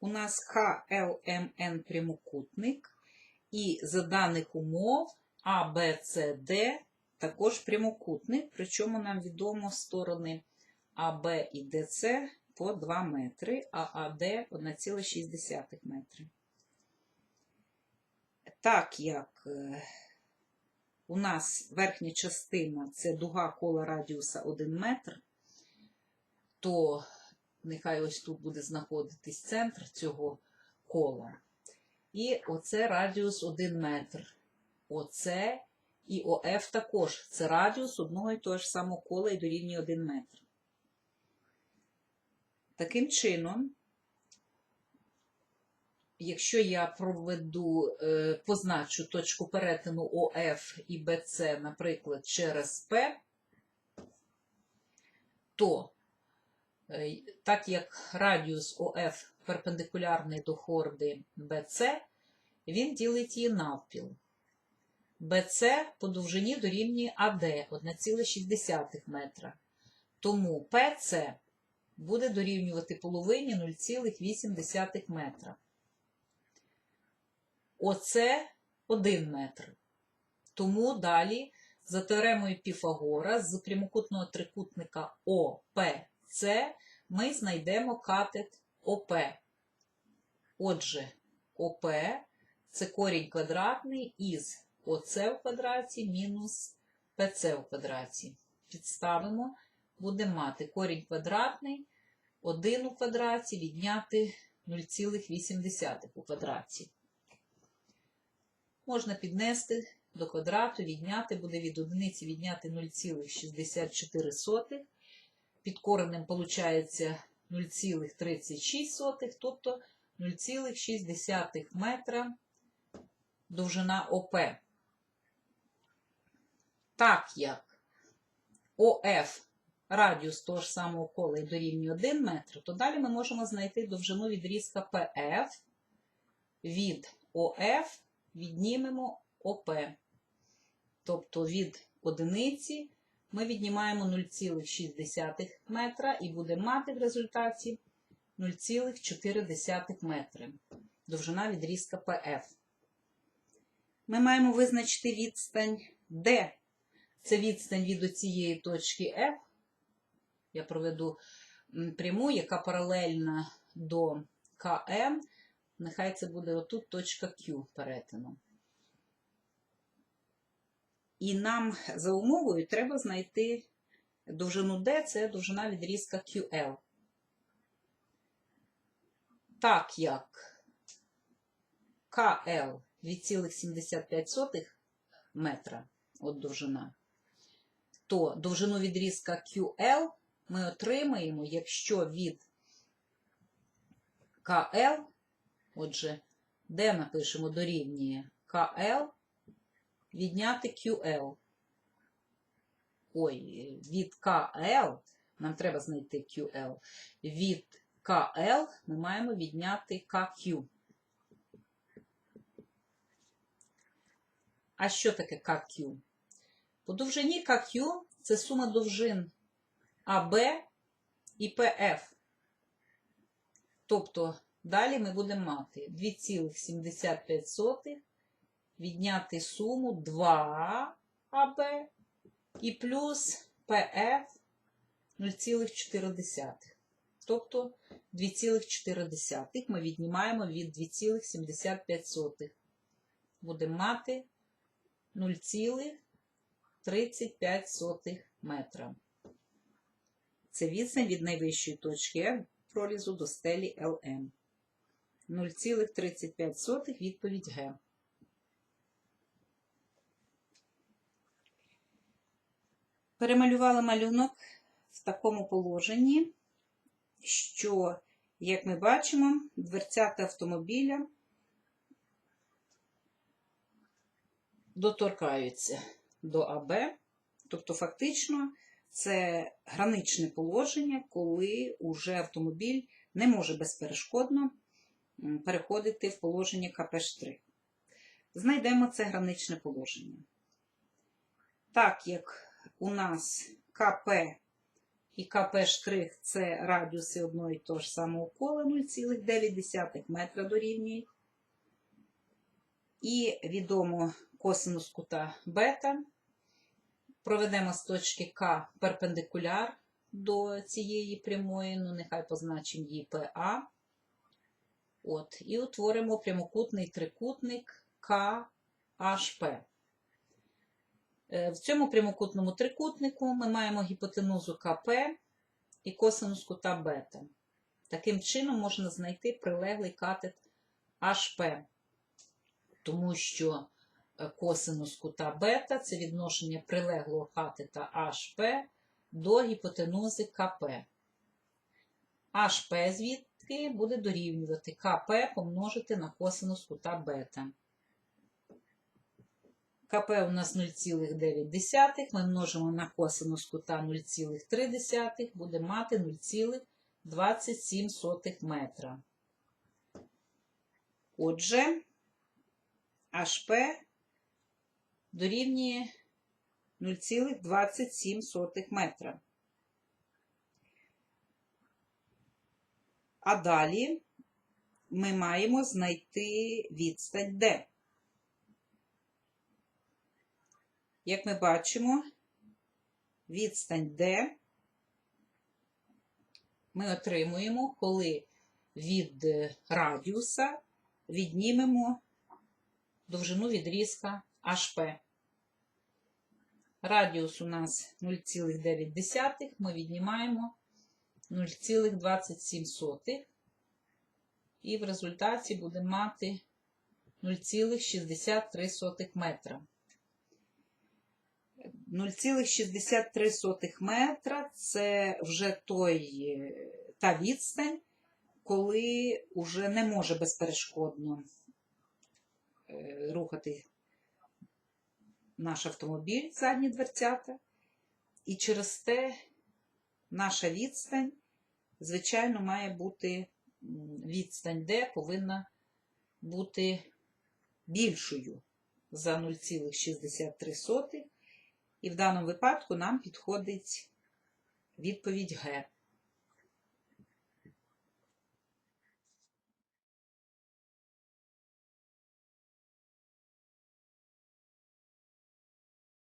у нас КЛМН прямокутник, і за даних умов А, Б, С, Д також прямокутник, причому нам відомо сторони АБ і ДЦ по 2 метри, а АД 1,6 метри. Так як е, у нас верхня частина це дуга кола радіуса 1 метр, то нехай ось тут буде знаходитись центр цього кола. І оце радіус 1 метр. Оце і ОФ також. Це радіус одного і того ж самого кола і дорівнює 1 метр. Таким чином, якщо я проведу, е, позначу точку перетину ОФ і БЦ, наприклад, через П, то так як радіус ОФ перпендикулярний до хорди БЦ, він ділить її навпіл. БЦ по довжині дорівнює АД 1,6 метра. Тому ПЦ буде дорівнювати половині 0,8 метра. Оце 1 метр. Тому далі за теоремою Піфагора з прямокутного трикутника ОПЦ ми знайдемо катет ОП. Отже, ОП це корінь квадратний із ОЦ в квадраті мінус ПЦ в квадраті. Підставимо, будемо мати корінь квадратний 1 у квадраті відняти 0,8 у квадраті. Можна піднести до квадрату, відняти, буде від одиниці відняти 0,64. Під коренем виходить 0,36, тобто 0,6 метра довжина ОП. Так як ОФ радіус того ж самого кола і дорівнює 1 метр, то далі ми можемо знайти довжину відрізка ПФ від ОФ віднімемо ОП. Тобто від одиниці ми віднімаємо 0,6 метра і будемо мати в результаті 0,4 метри. Довжина відрізка ПФ. Ми маємо визначити відстань D. Це відстань від оцієї точки F. Я проведу пряму, яка паралельна до КМ. Нехай це буде отут точка Q перетину. І нам за умовою треба знайти довжину D, це довжина відрізка QL. Так як КЛ 2,75 метра от довжина, то довжину відрізка QL ми отримаємо, якщо від КЛ, отже, де напишемо дорівнює КЛ, відняти QL. Ой, від КЛ, нам треба знайти QL. Від КЛ ми маємо відняти КQ. А що таке КQ? По довжині КQ це сума довжин АБ і ПФ. Тобто далі ми будемо мати 2,75 відняти суму 2 АБ і плюс ПФ 0,4. Тобто 2,4 ми віднімаємо від 2,75. Будемо мати 0,35 метра. Це відстань від найвищої точки F прорізу до стелі ЛМ. 0,35 відповідь Г. Перемалювали малюнок в такому положенні, що, як ми бачимо, дверцята автомобіля доторкаються до АБ, тобто, фактично, це граничне положення, коли уже автомобіль не може безперешкодно переходити в положення КП-3. Знайдемо це граничне положення. Так як у нас КП і КП це радіуси одного і того ж самого кола 0,9 метра дорівнюють. І відомо косинус кута бета. Проведемо з точки К перпендикуляр до цієї прямої, ну нехай позначимо її ПА. От, і утворимо прямокутний трикутник КHP. Е, В цьому прямокутному трикутнику ми маємо гіпотенузу КП і косинус кута бета. Таким чином можна знайти прилеглий катет HP, тому що е, косинус кута бета це відношення прилеглого катета HP до гіпотенузи КП. HP звідки буде дорівнювати КП помножити на косинус кута бета. КП у нас 0,9, ми множимо на косинус кута 0,3, буде мати 0,27 метра. Отже, HP дорівнює 0,27 метра. А далі ми маємо знайти відстань D. Як ми бачимо, відстань D ми отримуємо, коли від радіуса віднімемо довжину відрізка HP. Радіус у нас 0,9, ми віднімаємо 0,27 і в результаті будемо мати 0,63 метра. 0,63 метра це вже той, та відстань, коли вже не може безперешкодно е, рухати наш автомобіль, задні дверцята. І через те наша відстань, звичайно, має бути відстань, де повинна бути більшою за 0,63. І в даному випадку нам підходить відповідь Г.